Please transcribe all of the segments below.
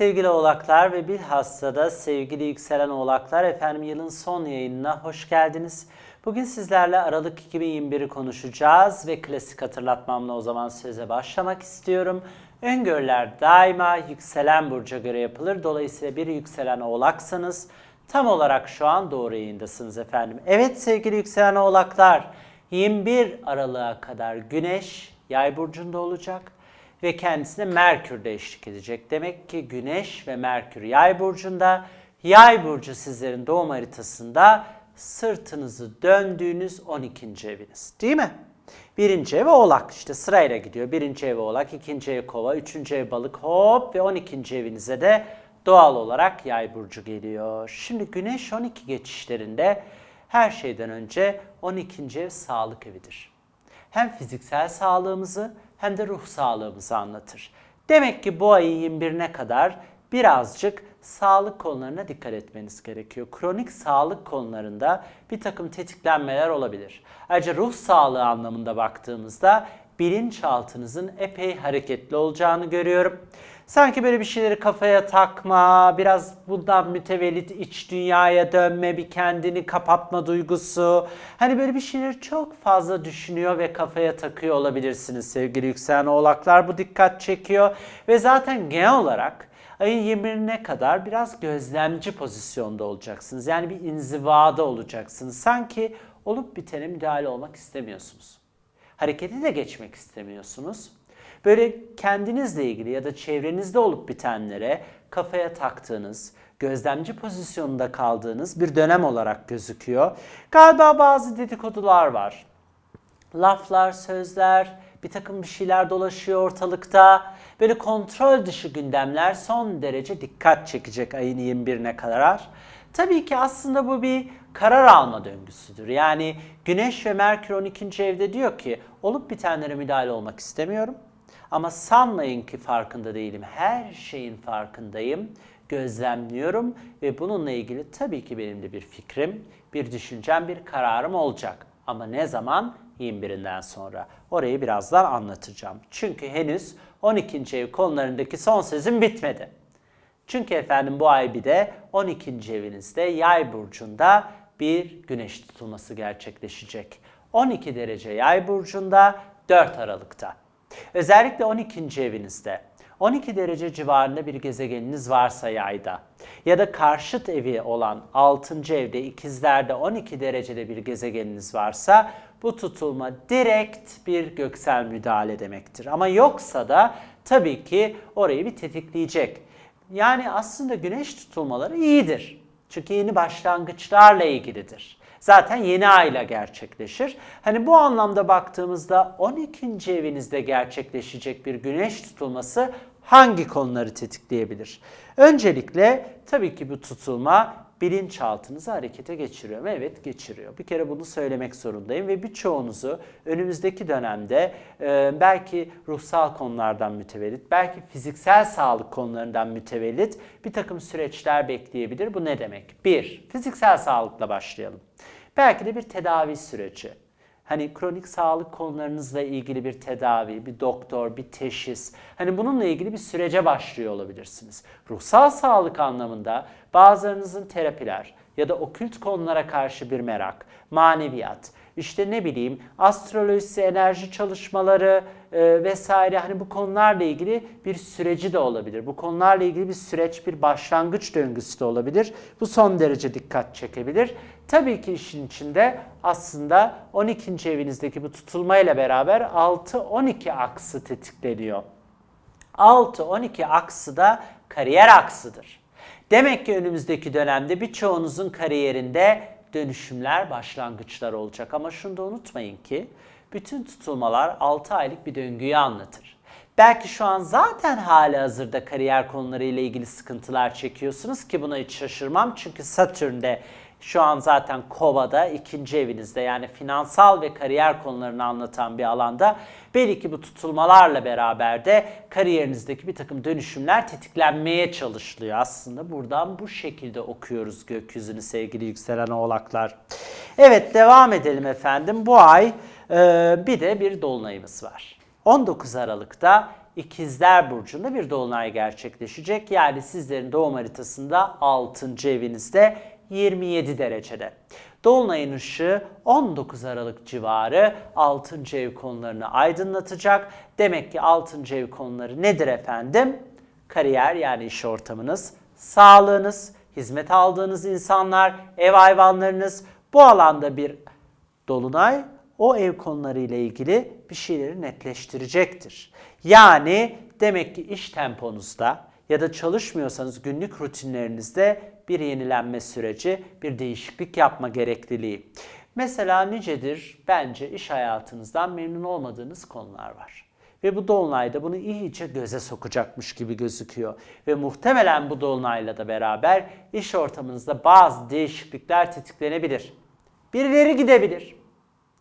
Sevgili oğlaklar ve bilhassa da sevgili yükselen oğlaklar efendim yılın son yayınına hoş geldiniz. Bugün sizlerle Aralık 2021'i konuşacağız ve klasik hatırlatmamla o zaman söze başlamak istiyorum. Öngörüler daima yükselen burca göre yapılır. Dolayısıyla bir yükselen oğlaksanız tam olarak şu an doğru yayındasınız efendim. Evet sevgili yükselen oğlaklar 21 Aralık'a kadar Güneş yay burcunda olacak ve kendisine Merkür de eşlik edecek. Demek ki Güneş ve Merkür Yay burcunda. Yay burcu sizlerin doğum haritasında sırtınızı döndüğünüz 12. eviniz. Değil mi? Birinci ev Oğlak işte sırayla gidiyor. Birinci ev Oğlak, ikinci ev Kova, üçüncü ev Balık hop ve 12. evinize de doğal olarak Yay burcu geliyor. Şimdi Güneş 12 geçişlerinde her şeyden önce 12. ev sağlık evidir hem fiziksel sağlığımızı hem de ruh sağlığımızı anlatır. Demek ki bu ayın 21'ine kadar birazcık sağlık konularına dikkat etmeniz gerekiyor. Kronik sağlık konularında bir takım tetiklenmeler olabilir. Ayrıca ruh sağlığı anlamında baktığımızda bilinçaltınızın epey hareketli olacağını görüyorum. Sanki böyle bir şeyleri kafaya takma, biraz bundan mütevellit iç dünyaya dönme, bir kendini kapatma duygusu. Hani böyle bir şeyleri çok fazla düşünüyor ve kafaya takıyor olabilirsiniz sevgili yükselen oğlaklar. Bu dikkat çekiyor ve zaten genel olarak ayın 21'ine kadar biraz gözlemci pozisyonda olacaksınız. Yani bir inzivada olacaksınız. Sanki olup bitene müdahale olmak istemiyorsunuz. Harekete de geçmek istemiyorsunuz. Böyle kendinizle ilgili ya da çevrenizde olup bitenlere kafaya taktığınız, gözlemci pozisyonunda kaldığınız bir dönem olarak gözüküyor. Galiba bazı dedikodular var. Laflar, sözler, bir takım bir şeyler dolaşıyor ortalıkta. Böyle kontrol dışı gündemler son derece dikkat çekecek ayın 21'ine kadar. Tabii ki aslında bu bir karar alma döngüsüdür. Yani Güneş ve Merkür 12. evde diyor ki olup bitenlere müdahale olmak istemiyorum. Ama sanmayın ki farkında değilim. Her şeyin farkındayım. Gözlemliyorum ve bununla ilgili tabii ki benim de bir fikrim, bir düşüncem, bir kararım olacak. Ama ne zaman? 21'inden sonra. Orayı birazdan anlatacağım. Çünkü henüz 12. ev konularındaki son sözüm bitmedi. Çünkü efendim bu ay bir de 12. evinizde yay burcunda bir güneş tutulması gerçekleşecek. 12 derece yay burcunda 4 Aralık'ta. Özellikle 12. evinizde 12 derece civarında bir gezegeniniz varsa yayda ya da karşıt evi olan 6. evde ikizlerde 12 derecede bir gezegeniniz varsa bu tutulma direkt bir göksel müdahale demektir. Ama yoksa da tabii ki orayı bir tetikleyecek. Yani aslında güneş tutulmaları iyidir. Çünkü yeni başlangıçlarla ilgilidir. Zaten yeni ayla gerçekleşir. Hani bu anlamda baktığımızda 12. evinizde gerçekleşecek bir güneş tutulması hangi konuları tetikleyebilir? Öncelikle tabii ki bu tutulma bilinçaltınızı harekete geçiriyor mu? Evet geçiriyor. Bir kere bunu söylemek zorundayım ve birçoğunuzu önümüzdeki dönemde e, belki ruhsal konulardan mütevellit, belki fiziksel sağlık konularından mütevellit bir takım süreçler bekleyebilir. Bu ne demek? Bir, fiziksel sağlıkla başlayalım. Belki de bir tedavi süreci. Hani kronik sağlık konularınızla ilgili bir tedavi, bir doktor, bir teşhis. Hani bununla ilgili bir sürece başlıyor olabilirsiniz. Ruhsal sağlık anlamında bazılarınızın terapiler ya da okült konulara karşı bir merak, maneviyat, işte ne bileyim astrolojisi, enerji çalışmaları e, vesaire hani bu konularla ilgili bir süreci de olabilir. Bu konularla ilgili bir süreç, bir başlangıç döngüsü de olabilir. Bu son derece dikkat çekebilir. Tabii ki işin içinde aslında 12. evinizdeki bu tutulmayla beraber 6-12 aksı tetikleniyor. 6-12 aksı da kariyer aksıdır. Demek ki önümüzdeki dönemde birçoğunuzun kariyerinde dönüşümler, başlangıçlar olacak. Ama şunu da unutmayın ki bütün tutulmalar 6 aylık bir döngüyü anlatır. Belki şu an zaten hali hazırda kariyer konuları ile ilgili sıkıntılar çekiyorsunuz ki buna hiç şaşırmam. Çünkü Satürn'de şu an zaten Kova'da ikinci evinizde yani finansal ve kariyer konularını anlatan bir alanda belki bu tutulmalarla beraber de kariyerinizdeki bir takım dönüşümler tetiklenmeye çalışılıyor. Aslında buradan bu şekilde okuyoruz gökyüzünü sevgili yükselen oğlaklar. Evet devam edelim efendim. Bu ay e, bir de bir dolunayımız var. 19 Aralık'ta İkizler Burcu'nda bir dolunay gerçekleşecek. Yani sizlerin doğum haritasında 6. evinizde 27 derecede. Dolunayın ışığı 19 Aralık civarı 6. ev konularını aydınlatacak. Demek ki 6. ev konuları nedir efendim? Kariyer yani iş ortamınız, sağlığınız, hizmet aldığınız insanlar, ev hayvanlarınız bu alanda bir dolunay o ev konuları ile ilgili bir şeyleri netleştirecektir. Yani demek ki iş temponuzda ya da çalışmıyorsanız günlük rutinlerinizde bir yenilenme süreci, bir değişiklik yapma gerekliliği. Mesela nicedir bence iş hayatınızdan memnun olmadığınız konular var. Ve bu dolunayda bunu iyice göze sokacakmış gibi gözüküyor. Ve muhtemelen bu dolunayla da beraber iş ortamınızda bazı değişiklikler tetiklenebilir. Birileri gidebilir.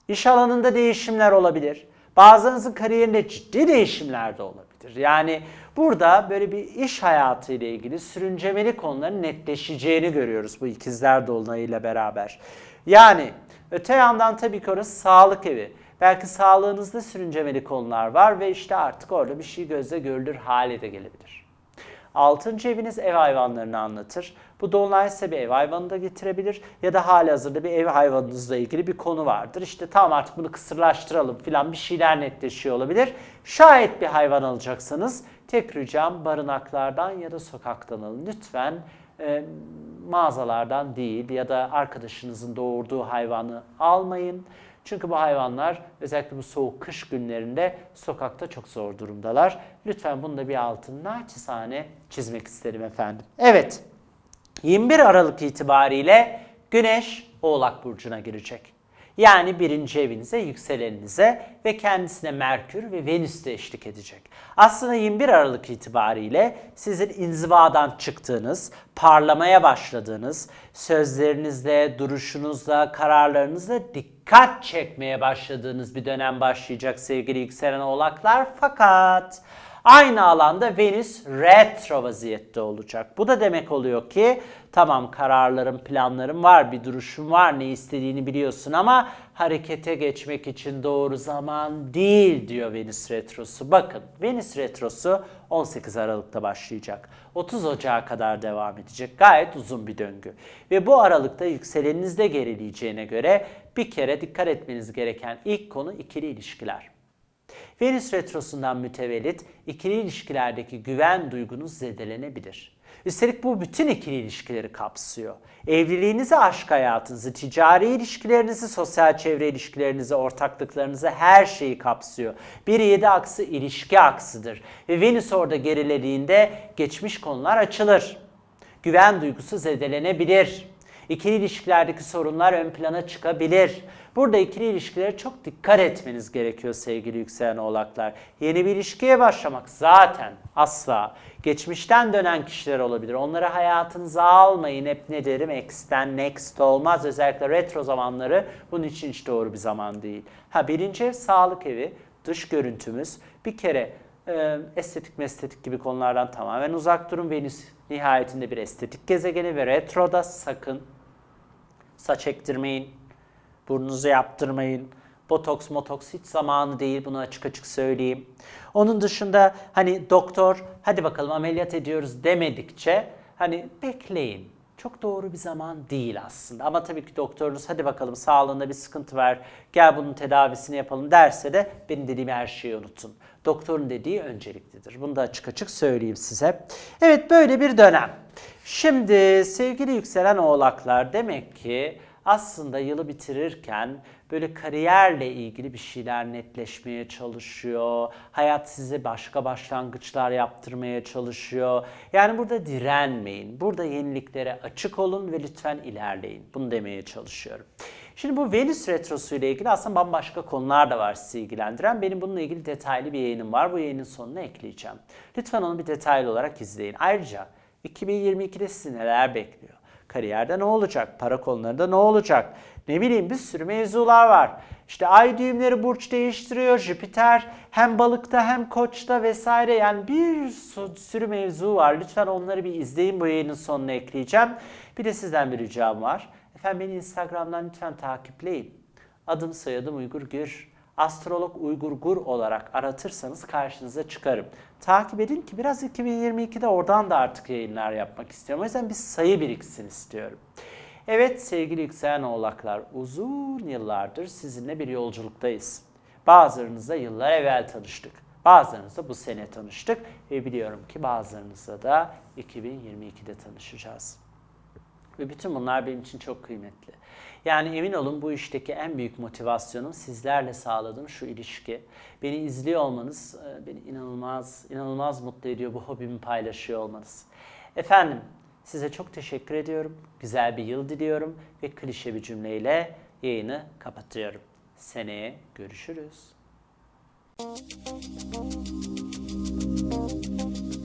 İş alanında değişimler olabilir. Bazılarınızın kariyerinde ciddi değişimler de olabilir. Yani burada böyle bir iş hayatı ile ilgili sürüncemeli konuların netleşeceğini görüyoruz bu ikizler dolunayıyla beraber. Yani öte yandan tabii ki orası sağlık evi. Belki sağlığınızda sürüncemeli konular var ve işte artık orada bir şey gözle görülür hale de gelebilir. Altıncı eviniz ev hayvanlarını anlatır. Bu size bir ev hayvanı da getirebilir ya da hali hazırda bir ev hayvanınızla ilgili bir konu vardır. İşte tamam artık bunu kısırlaştıralım filan bir şeyler netleşiyor olabilir. Şayet bir hayvan alacaksanız tek ricam barınaklardan ya da sokaktan alın. Lütfen e, mağazalardan değil ya da arkadaşınızın doğurduğu hayvanı almayın. Çünkü bu hayvanlar özellikle bu soğuk kış günlerinde sokakta çok zor durumdalar. Lütfen bunu da bir altın naçizane çizmek isterim efendim. Evet 21 Aralık itibariyle Güneş Oğlak Burcu'na girecek. Yani birinci evinize, yükseleninize ve kendisine Merkür ve Venüs de eşlik edecek. Aslında 21 Aralık itibariyle sizin inzivadan çıktığınız, parlamaya başladığınız, sözlerinizle, duruşunuzla, kararlarınızla dikkat çekmeye başladığınız bir dönem başlayacak sevgili yükselen oğlaklar. Fakat aynı alanda Venüs retro vaziyette olacak. Bu da demek oluyor ki tamam kararlarım, planlarım var, bir duruşum var, ne istediğini biliyorsun ama harekete geçmek için doğru zaman değil diyor Venüs retrosu. Bakın Venüs retrosu 18 Aralık'ta başlayacak. 30 Ocağı kadar devam edecek. Gayet uzun bir döngü. Ve bu aralıkta yükseleninizde gerileyeceğine göre bir kere dikkat etmeniz gereken ilk konu ikili ilişkiler. Venüs retrosundan mütevellit ikili ilişkilerdeki güven duygunuz zedelenebilir. Üstelik bu bütün ikili ilişkileri kapsıyor. Evliliğinizi, aşk hayatınızı, ticari ilişkilerinizi, sosyal çevre ilişkilerinizi, ortaklıklarınızı her şeyi kapsıyor. Bir yedi aksı ilişki aksıdır. Ve Venüs orada gerilediğinde geçmiş konular açılır. Güven duygusu zedelenebilir. İkili ilişkilerdeki sorunlar ön plana çıkabilir. Burada ikili ilişkilere çok dikkat etmeniz gerekiyor sevgili yükselen oğlaklar. Yeni bir ilişkiye başlamak zaten asla. Geçmişten dönen kişiler olabilir. Onları hayatınıza almayın. Hep ne derim? Ex'ten next olmaz. Özellikle retro zamanları bunun için hiç doğru bir zaman değil. Ha birinci ev sağlık evi. Dış görüntümüz. Bir kere e, estetik mestetik gibi konulardan tamamen uzak durun. Venüs nihayetinde bir estetik gezegeni ve retroda sakın saç ektirmeyin, burnunuzu yaptırmayın. Botoks, motoks hiç zamanı değil bunu açık açık söyleyeyim. Onun dışında hani doktor hadi bakalım ameliyat ediyoruz demedikçe hani bekleyin. Çok doğru bir zaman değil aslında. Ama tabii ki doktorunuz hadi bakalım sağlığında bir sıkıntı var. Gel bunun tedavisini yapalım derse de benim dediğim her şeyi unutun. Doktorun dediği önceliklidir. Bunu da açık açık söyleyeyim size. Evet böyle bir dönem. Şimdi sevgili yükselen oğlaklar demek ki aslında yılı bitirirken böyle kariyerle ilgili bir şeyler netleşmeye çalışıyor. Hayat size başka başlangıçlar yaptırmaya çalışıyor. Yani burada direnmeyin. Burada yeniliklere açık olun ve lütfen ilerleyin. Bunu demeye çalışıyorum. Şimdi bu Venüs Retrosu ile ilgili aslında bambaşka konular da var sizi ilgilendiren. Benim bununla ilgili detaylı bir yayınım var. Bu yayının sonuna ekleyeceğim. Lütfen onu bir detaylı olarak izleyin. Ayrıca 2022'de sizi neler bekliyor? Kariyerde ne olacak? Para konularında ne olacak? Ne bileyim bir sürü mevzular var. İşte ay düğümleri burç değiştiriyor. Jüpiter hem balıkta hem koçta vesaire yani bir sürü mevzu var. Lütfen onları bir izleyin bu yayının sonuna ekleyeceğim. Bir de sizden bir ricam var. Efendim beni Instagram'dan lütfen takipleyin. Adım soyadım Uygur Gür. Astrolog Uygur Gur olarak aratırsanız karşınıza çıkarım. Takip edin ki biraz 2022'de oradan da artık yayınlar yapmak istiyorum. O yüzden bir sayı biriksin istiyorum. Evet sevgili yükselen oğlaklar uzun yıllardır sizinle bir yolculuktayız. Bazılarınızla yıllar evvel tanıştık. Bazılarınızla bu sene tanıştık ve biliyorum ki bazılarınızla da 2022'de tanışacağız. Ve bütün bunlar benim için çok kıymetli. Yani emin olun bu işteki en büyük motivasyonum sizlerle sağladığım şu ilişki. Beni izliyor olmanız e, beni inanılmaz inanılmaz mutlu ediyor bu hobimi paylaşıyor olmanız. Efendim size çok teşekkür ediyorum. Güzel bir yıl diliyorum ve klişe bir cümleyle yayını kapatıyorum. Seneye görüşürüz. Thank you.